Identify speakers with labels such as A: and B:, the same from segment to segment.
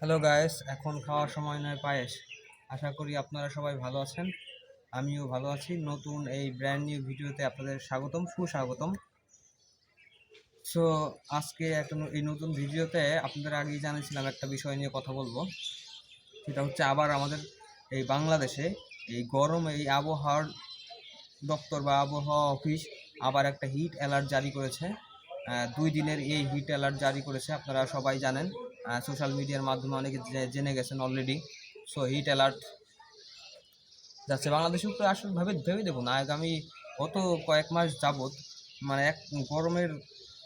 A: Hello guys এখন খাওয়ার সময় নয়, পায়েস। আশা করি আপনারা সবাই ভালো আছেন। আমিও ভালো আছি। নতুন এই ব্র্যান্ড নিউ ভিডিওতে আপনাদের স্বাগতম, সুস্বাগতম। সো আজকে একটা এই নতুন ভিডিওতে আপনাদের আগেই জানিয়েছিলাম একটা বিষয় নিয়ে কথা বলব। সেটা হচ্ছে আবার আমাদের এই বাংলাদেশে এই গরম, এই আবহাওয়ার দপ্তর বা আবহাওয়া অফিস আবার একটা হিট অ্যালার্ট জারি করেছে। দুই দিনের এই হিট অ্যালার্ট জারি করেছে, আপনারা সবাই জানেন। সোশ্যাল মিডিয়ার মাধ্যমে অনেকে জেনে গেছেন অলরেডি সো হিট অ্যালার্ট যাচ্ছে। বাংলাদেশের উপরে আসলে ভাবে দেখুন আগামী গত কয়েক মাস যাবত মানে এক গরমের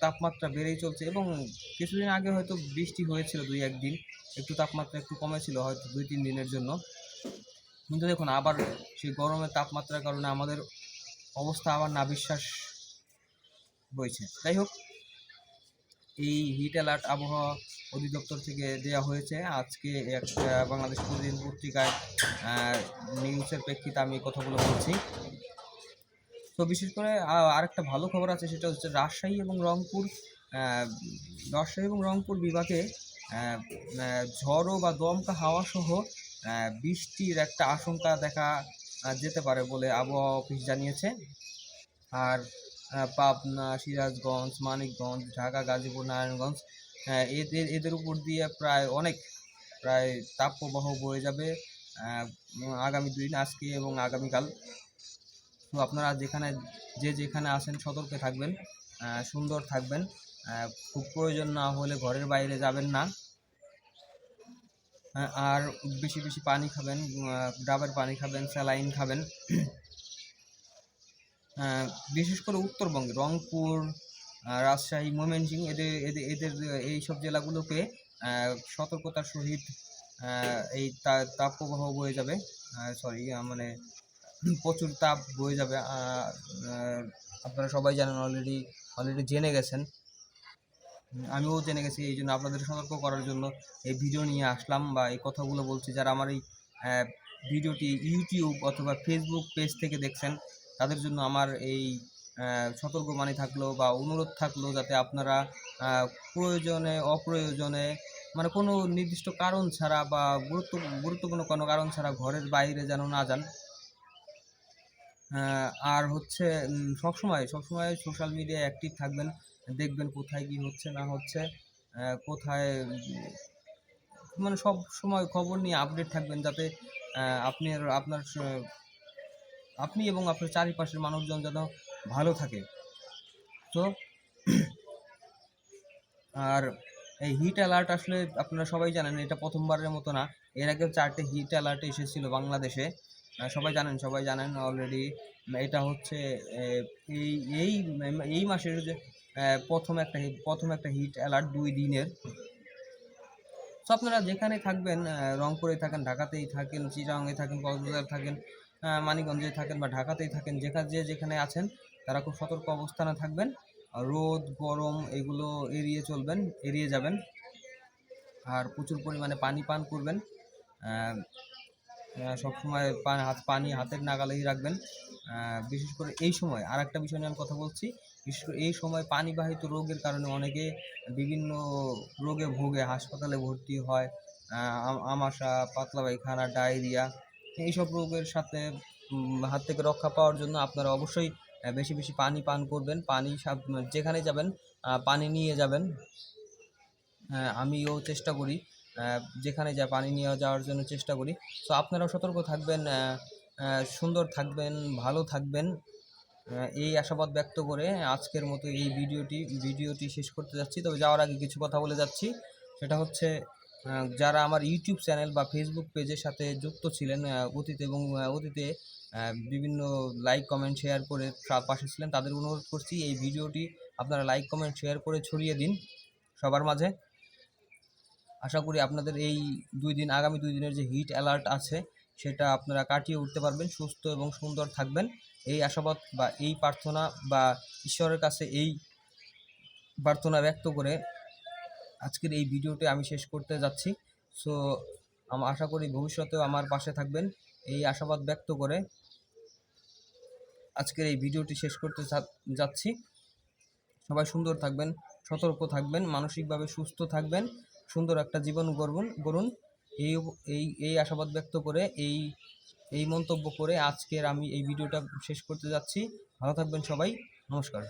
A: তাপমাত্রা বেড়েই চলছে এবং কিছুদিন আগে হয়তো বৃষ্টি হয়েছিল দুই একদিন একটু তাপমাত্রা একটু কমেছিল হয়তো দুই, তিন দিনের জন্য। কিন্তু দেখুন, আবার সেই গরমের তাপমাত্রার কারণে আমাদের অবস্থা আবার না বিশ্বাস বইছে। যাই হোক এই হিট অ্যালার্ট আবহাওয়া অধিদপ্তর থেকে দেওয়া হয়েছে। আজকে একটা বাংলাদেশ প্রতিদিন পত্রিকায় নিউজের প্রেক্ষিতে আমি কথাগুলো বলছি। তো বিশেষ করে আরেকটা ভালো খবর আছে, সেটা হচ্ছে রাজশাহী এবং রংপুর রাজশাহী এবং রংপুর বিভাগে ঝড়ো বা দমকা হাওয়া সহ বৃষ্টির একটা আশঙ্কা দেখা যেতে পারে বলে আবহাওয়া অফিস জানিয়েছে। আর পাবনা, সিরাজগঞ্জ, মানিকগঞ্জ, ঢাকা, গাজীপুর, নারায়ণগঞ্জ এদের এদের উপর দিয়ে প্রায় অনেক, প্রায় তাপপ্রবাহ বয়ে যাবে আগামী দুই দিন, আজকে এবং আগামীকাল। তো আপনারা যেখানে, যে যেখানে আসেন সতর্কে থাকবেন সুন্দর থাকবেন খুব প্রয়োজন না হলে ঘরের বাইরে যাবেন না। আর বেশি বেশি পানি খাবেন ডাবের পানি খাবেন, স্যালাইন খাবেন। বিশেষ করে উত্তরবঙ্গে, রংপুর রাজশাহী, ময়মনসিংহ, এদের এদের এদের এই সব জেলাগুলোকে সতর্কতার সহিত এই তাপপ্রবাহ বয়ে যাবে। সরি মানে প্রচুর তাপ বয়ে যাবে। আপনারা সবাই জানেন অলরেডি অলরেডি জেনে গেছেন। আমিও জেনে গেছি, এই জন্য আপনাদের সতর্ক করার জন্য এই ভিডিও নিয়ে আসলাম বা এই কথাগুলো বলছি। যারা আমার এই ভিডিওটি ইউটিউব অথবা ফেসবুক পেজ থেকে দেখছেন তাদের জন্য আমার এই আহ, সতর্কবাণী থাকল বা অনুরোধ থাকল যাতে আপনারা প্রয়োজনে অপ্রয়োজনে মানে কোনো নির্দিষ্ট কারণ ছাড়া বা গুরুত্ব গুরুত্বপূর্ণ কোনো কারণ ছাড়া ঘরের বাইরে যেন না যান। আর হচ্ছে সবসময় সবসময় সোশ্যাল মিডিয়ায় অ্যাক্টিভ থাকবেন দেখবেন কোথায় কি হচ্ছে না হচ্ছে কোথায় মানে সব সময় খবর নিয়ে আপডেট থাকবেন যাতে আপনি আপনার আপনি এবং আপনার চারিপাশের মানুষজন যেন ভালো থাকে। তো, আর এই হিট অ্যালার্ট আসলে আপনারা সবাই জানেন, এটা প্রথমবারের মতো না। এর আগেও চারটে হিট অ্যালার্ট এসেছিল বাংলাদেশে। সবাই জানেন সবাই জানেন অলরেডি এটা হচ্ছে এই এই এই মাসের যে প্রথম একটা প্রথম একটা হিট অ্যালার্ট দুই দিনের। তো আপনারা যেখানে থাকবেন রংপুরে থাকেন, ঢাকাতেই থাকেন চিটাগাংয়ে থাকেন, কক্সবাজার থাকেন মানিকগঞ্জে থাকেন বা ঢাকাতেই থাকেন যেখানে যে যেখানে আছেন, তারা খুব সতর্ক অবস্থানে থাকবেন। রোদ, গরম এগুলো এড়িয়ে চলবেন, এড়িয়ে যাবেন। আর প্রচুর পরিমাণে পানি পান করবেন। সবসময় পান হাত, পানি হাতের নাগালেই রাখবেন। বিশেষ করে এই সময় আর একটা বিষয় নিয়ে আমি কথা বলছি। বিশেষ করে এই সময় পানিবাহিত রোগের কারণে অনেকে বিভিন্ন রোগে ভোগে, হাসপাতালে ভর্তি হয়। আম- আমাশা পাতলা পায়খানা ডায়রিয়া এইসব রোগের সাথে হাত থেকে রক্ষা পাওয়ার জন্য আপনারা অবশ্যই বেশি বেশি পানি পান করবেন। পানি যেখানে যাবেন পানি নিয়ে যাবেন। আমিও চেষ্টা করি যেখানে যা পানি নিয়ে যাওয়ার জন্য চেষ্টা করি। তো আপনারাও সতর্ক থাকবেন সুন্দর থাকবেন, ভালো থাকবেন। এই আশাবাদ ব্যক্ত করে আজকের মতো এই ভিডিওটি ভিডিওটি শেষ করতে যাচ্ছি। তবে যাওয়ার আগে কিছু কথা বলে যাচ্ছি। সেটা হচ্ছে যারা আমার ইউটিউব চ্যানেল বা ফেসবুক পেজের সাথে যুক্ত ছিলেন অতীতে এবং অতীতে বিভিন্ন লাইক কমেন্ট শেয়ার করে পাশে ছিলেন, তাদের অনুরোধ করছি এই ভিডিওটি আপনারা লাইক কমেন্ট শেয়ার করে ছড়িয়ে দিন সবার মাঝে। আশা করি আপনাদের এই দুই দিন, আগামী দুই দিনের যে হিট অ্যালার্ট আছে, সেটা আপনারা কাটিয়ে উঠতে পারবেন, সুস্থ এবং সুন্দর থাকবেন। এই আশাবাদ বা এই প্রার্থনা বা ঈশ্বরের কাছে এই প্রার্থনা ব্যক্ত করে আজকের এই ভিডিওটি আমি শেষ করতে যাচ্ছি। সো আমি আশা করি ভবিষ্যতেও আমার পাশে থাকবেন। এই আশাবাদ ব্যক্ত করে আজকের এই ভিডিওটি শেষ করতে যাচ্ছি। সবাই সুন্দর থাকবেন, সতর্ক থাকবেন, মানসিকভাবে সুস্থ থাকবেন, সুন্দর একটা জীবন গড়ুন গড়ুন। এই এই এই আশাবাদ ব্যক্ত করে এই এই মন্তব্য করে আজকের আমি এই ভিডিওটা শেষ করতে যাচ্ছি। ভালো থাকবেন সবাই। নমস্কার।